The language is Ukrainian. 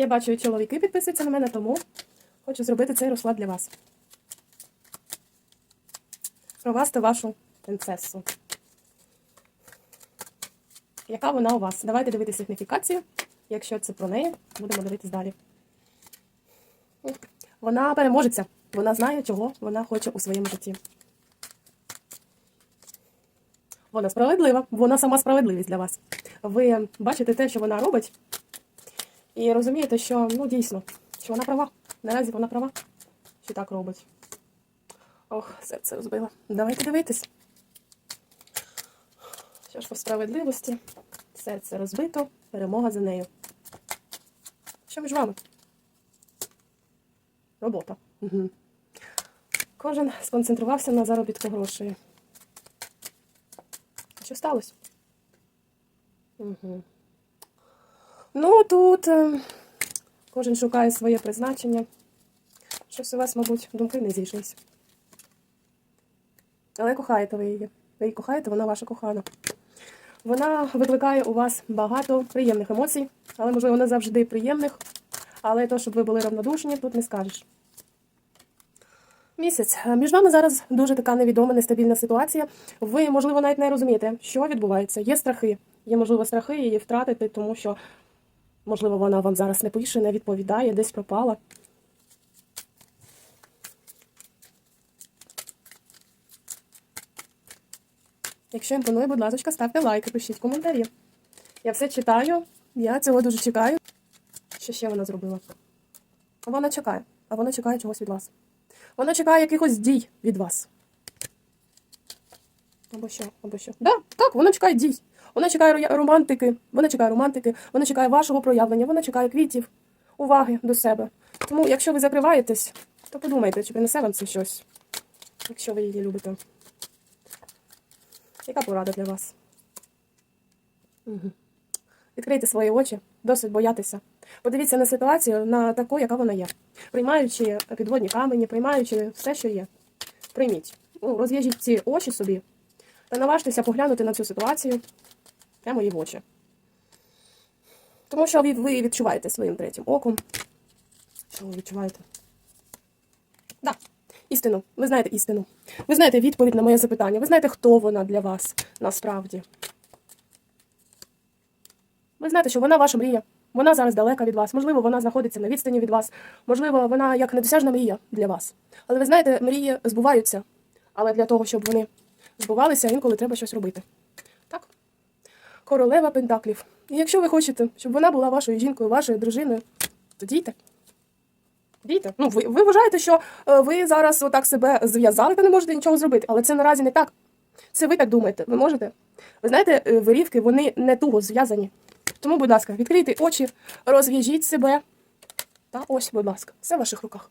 Я бачу, чоловіки підписуються на мене, тому хочу зробити цей розклад для вас. Про вас та вашу принцесу. Яка вона у вас? Давайте дивитися сигніфікацію. Якщо це про неї, будемо дивитись далі. Вона переможеться. Вона знає, чого вона хоче у своєму житті. Вона справедлива, вона сама справедливість для вас. Ви бачите те, що вона робить, і розумієте, що ну дійсно, що вона права. Наразі вона права, що так робить. Ох, серце розбила. Давайте дивитись. Що ж по справедливості? Серце розбито, перемога за нею. Що між вами? Робота. Угу. Кожен сконцентрувався на заробітку грошей. Що сталося? Угу. Ну, тут е, кожен шукає своє призначення. Щось у вас, мабуть, думки не зійшлися. Але кохаєте ви її. Ви її кохаєте, вона ваша кохана. Вона викликає у вас багато приємних емоцій, але, можливо, не завжди приємних. Але то, щоб ви були равнодушні, тут не скажеш. Місяць. Між вами зараз дуже така невідома, нестабільна ситуація. Ви, можливо, навіть не розумієте, що відбувається. Є страхи. Є, можливо, страхи її втратити, тому що, можливо, вона вам зараз не пише, не відповідає, десь пропала. Якщо імпонує, будь ласка, ставте лайки, пишіть коментарі. Я все читаю, я цього дуже чекаю. Що ще вона зробила? Вона чекає, а вона чекає чогось від вас. Вона чекає якихось дій від вас. Або що, або що. Да, так, вона чекає дій. Вона чекає романтики, вона чекає романтики, вона чекає вашого проявлення, вона чекає квітів, уваги до себе. Тому, якщо ви закриваєтесь, то подумайте, чи принесе вам це щось, якщо ви її любите. Яка порада для вас? Угу. Відкрийте свої очі, досить боятися. Подивіться на ситуацію на таку, яка вона є. Приймаючи підводні камені, приймаючи все, що є. Прийміть. Ну, розв'яжіть ці очі собі та наважтеся поглянути на цю ситуацію прямо їй в очі. Тому що ви відчуваєте своїм третім оком. Що ви відчуваєте? Так, істину. Ви знаєте істину. Ви знаєте відповідь на моє запитання. Ви знаєте, хто вона для вас насправді. Ви знаєте, що вона ваша мрія. Вона зараз далека від вас. Можливо, вона знаходиться на відстані від вас. Можливо, вона як недосяжна мрія для вас. Але ви знаєте, мрії збуваються. Але для того, щоб вони збувалися, інколи треба щось робити. Так? Королева Пентаклів. І якщо ви хочете, щоб вона була вашою жінкою, вашою дружиною, то дійте. Дійте. Ну, ви, ви вважаєте, що е, ви зараз отак себе зв'язали та не можете нічого зробити, але це наразі не так. Це ви так думаєте. Ви можете? Ви знаєте, е, вирівки, вони не туго зв'язані. Тому, будь ласка, відкрийте очі, розв'яжіть себе. Та ось, будь ласка, все в ваших руках.